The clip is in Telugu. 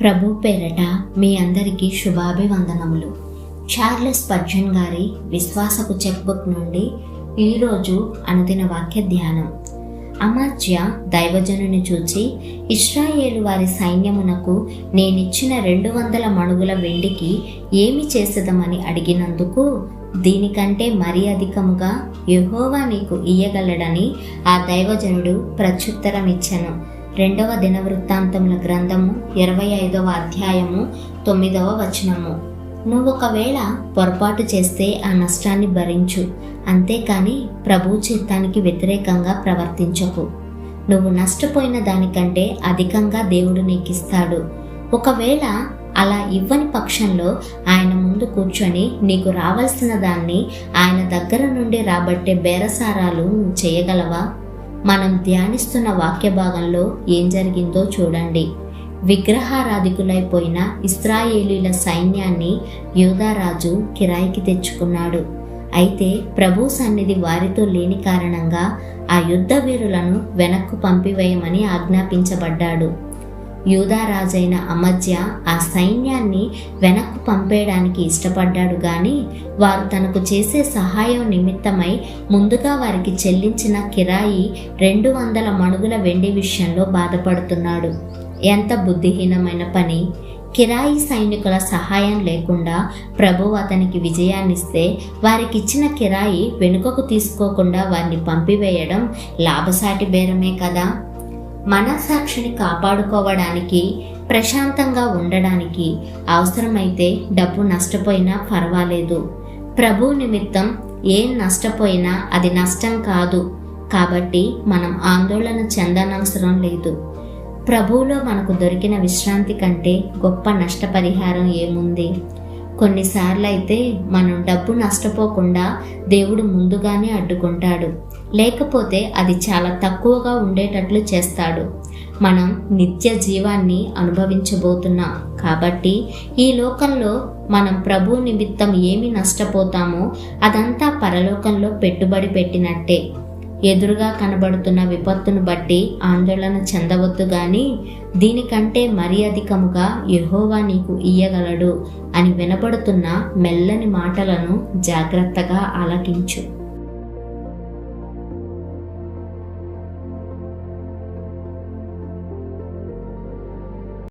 ప్రభు పేరట మీ అందరికీ శుభాభివందనములు. చార్లెస్ పర్జన్ గారి విశ్వాసపు చెక్బుక్ నుండి ఈరోజు అనుదిన వాక్య ధ్యానం. అమాత్య దైవజనుని చూచి ఇస్రాయేలు వారి సైన్యమునకు నేనిచ్చిన రెండు వందల మణుగుల వెండికి ఏమి చేసేదమని అడిగినందుకు దీనికంటే మరీ అధికముగా యహోవా నీకు ఇయ్యగలడని ఆ దైవజనుడు ప్రత్యుత్తరమిచ్చెను. రెండవ దినవృత్తాంతముల గ్రంథము ఇరవై ఐదవ అధ్యాయము తొమ్మిదవ వచనము. నువ్వు ఒకవేళ పొరపాటు చేస్తే ఆ నష్టాన్ని భరించు. అంతేకాని ప్రభు చిత్తానికి వ్యతిరేకంగా ప్రవర్తించకు. నువ్వు నష్టపోయిన దానికంటే అధికంగా దేవుడు నీకిస్తాడు. ఒకవేళ అలా ఇవ్వని పక్షంలో ఆయన ముందు కూర్చొని నీకు రావాల్సిన దాన్ని ఆయన దగ్గర నుండి రాబట్టే బేరసారాలు నువ్వు చేయగలవా? మనం ధ్యానిస్తున్న వాక్య భాగంలో ఏం జరిగిందో చూడండి. విగ్రహారాధికులైపోయిన ఇస్రాయేలీల సైన్యాన్ని యోధారాజు కిరాయికి తెచ్చుకున్నాడు. అయితే ప్రభు సన్నిధి వారితో లేని కారణంగా ఆ యుద్ధ వీరులను వెనక్కు పంపివేయమని ఆజ్ఞాపించబడ్డాడు. యూదారాజైన అమధ్య ఆ సైన్యాన్ని వెనక్కు పంపేయడానికి ఇష్టపడ్డాడు గాని వారు తనకు చేసే సహాయం నిమిత్తమై ముందుగా వారికి చెల్లించిన కిరాయి రెండు వందల మణుగుల వెండి విషయంలో బాధపడుతున్నాడు. ఎంత బుద్ధిహీనమైన పని! కిరాయి సైనికుల సహాయం లేకుండా ప్రభు అతనికి విజయాన్నిస్తే వారికిచ్చిన కిరాయి వెనుకకు తీసుకోకుండా వారిని పంపివేయడం లాభసాటి బేరమే కదా! మనసాక్షిని కాపాడుకోవడానికి ప్రశాంతంగా ఉండడానికి అవసరమైతే డబ్బు నష్టపోయినా పర్వాలేదు. ప్రభు నిమిత్తం ఏం నష్టపోయినా అది నష్టం కాదు. కాబట్టి మనం ఆందోళన చెందనవసరం లేదు. ప్రభువులో మనకు దొరికిన విశ్రాంతి కంటే గొప్ప నష్టపరిహారం ఏముంది? కొన్నిసార్లు అయితే మనం డబ్బు నష్టపోకుండా దేవుడు ముందుగానే అడ్డుకుంటాడు. లేకపోతే అది చాలా తక్కువగా ఉండేటట్లు చేస్తాడు. మనం నిత్య జీవాన్ని అనుభవించబోతున్నాం కాబట్టి ఈ లోకంలో మనం ప్రభు నిమిత్తం ఏమి నష్టపోతామో అదంతా పరలోకంలో పెట్టుబడి పెట్టినట్టే. ఎదురుగా కనబడుతున్న విపత్తును బట్టి ఆందోళన చెందవద్దు గాని దీనికంటే మరీ అధికముగా యహోవా నీకు ఇయ్యగలడు అని వినబడుతున్న మెల్లని మాటలను జాగ్రత్తగా ఆలకించు.